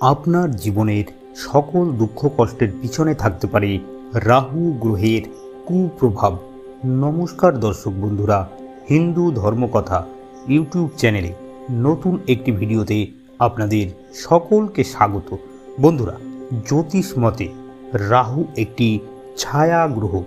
আপনার জীবনের সকল দুঃখ কষ্টের পিছনে থাকতে পারে রাহু গ্রহের কুপ্রভাব। নমস্কার দর্শক বন্ধুরা, হিন্দু ধর্মকথা ইউটিউব চ্যানেলে নতুন একটি ভিডিওতে আপনাদের সকলকে স্বাগত। বন্ধুরা, জ্যোতিষ মতে রাহু একটি ছায়া গ্রহ।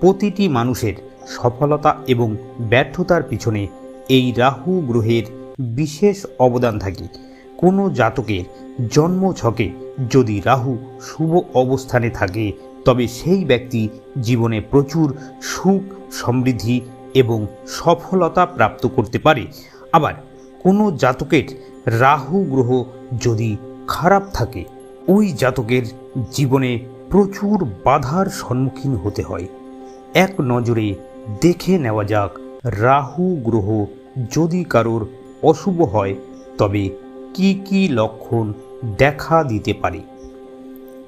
প্রতিটি মানুষের সফলতা এবং ব্যর্থতার পিছনে এই রাহু গ্রহের বিশেষ অবদান থাকে। কোনো জাতকের জন্ম ছকে যদি রাহু শুভ অবস্থানে থাকে, তবে সেই ব্যক্তি জীবনে প্রচুর সুখ, সমৃদ্ধি এবং সফলতা প্রাপ্ত করতে পারে। আবার কোনো জাতকের রাহু গ্রহ যদি খারাপ থাকে, ওই জাতকের জীবনে প্রচুর বাধার সম্মুখীন হতে হয়। এক নজরে দেখে নেওয়া যাক, রাহু গ্রহ যদি কারোর অশুভ হয়, তবে কি কি লক্ষণ দেখা দিতে পারে?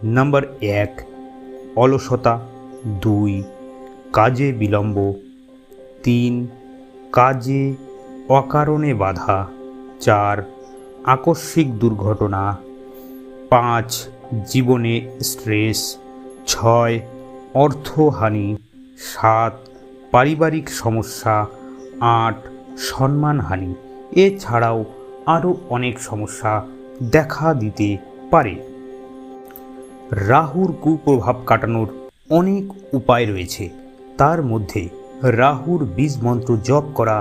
নাম্বার এক, অলসতা। দুই, কাজে বিলম্ব। তিন, কাজে অকারণে বাধা। চার, আকস্মিক দুর্ঘটনা। পাঁচ, জীবনে স্ট্রেস। ছয়, অর্থহানি। সাত, পারিবারিক সমস্যা। আট, সম্মানহানি। এছাড়াও আরও অনেক সমস্যা দেখা দিতে পারে। রাহুর কুপ্রভাব কাটানোর অনেক উপায় রয়েছে। তার মধ্যে রাহুর বীজ মন্ত্র জপ করা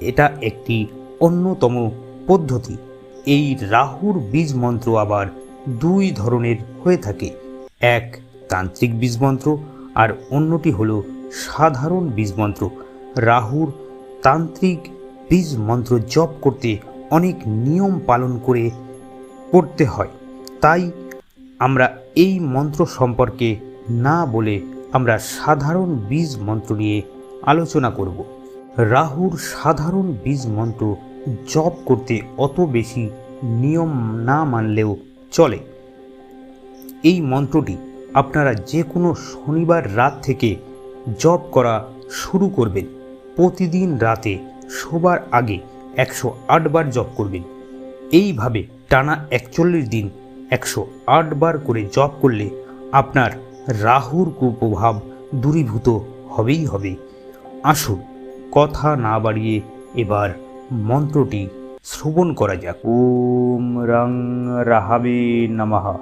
এটা একটি অন্যতম পদ্ধতি। এই রাহুর বীজ মন্ত্র আবার দুই ধরনের হয়ে থাকে। এক, তান্ত্রিক বীজ মন্ত্র আর অন্যটি হল সাধারণ বীজ মন্ত্র। রাহুর তান্ত্রিক বীজ মন্ত্র জপ করতে অনেক নিয়ম পালন করে করতে হয়। তাই আমরা এই মন্ত্র সম্পর্কে না বলে আমরা সাধারণ বীজ মন্ত্র নিয়ে আলোচনা করব। রাহুর সাধারণ বীজ মন্ত্র জপ করতে অত বেশি নিয়ম না মানলেও চলে। এই মন্ত্রটি আপনারা যে কোনো শনিবার রাত থেকে জপ করা শুরু করবেন। প্রতিদিন রাতে শোবার আগে একশো আট বার জপ করবেন। এইভাবে টানা একচল্লিশ দিন একশো আট বার করে জপ করলে আপনার রাহুর কুপ্রভাব দূরীভূত হবেই হবে। আসুন কথা না বাড়িয়ে এবার মন্ত্রটি শ্রবণ করা যাক। ওম রং রাহাবে নমঃ।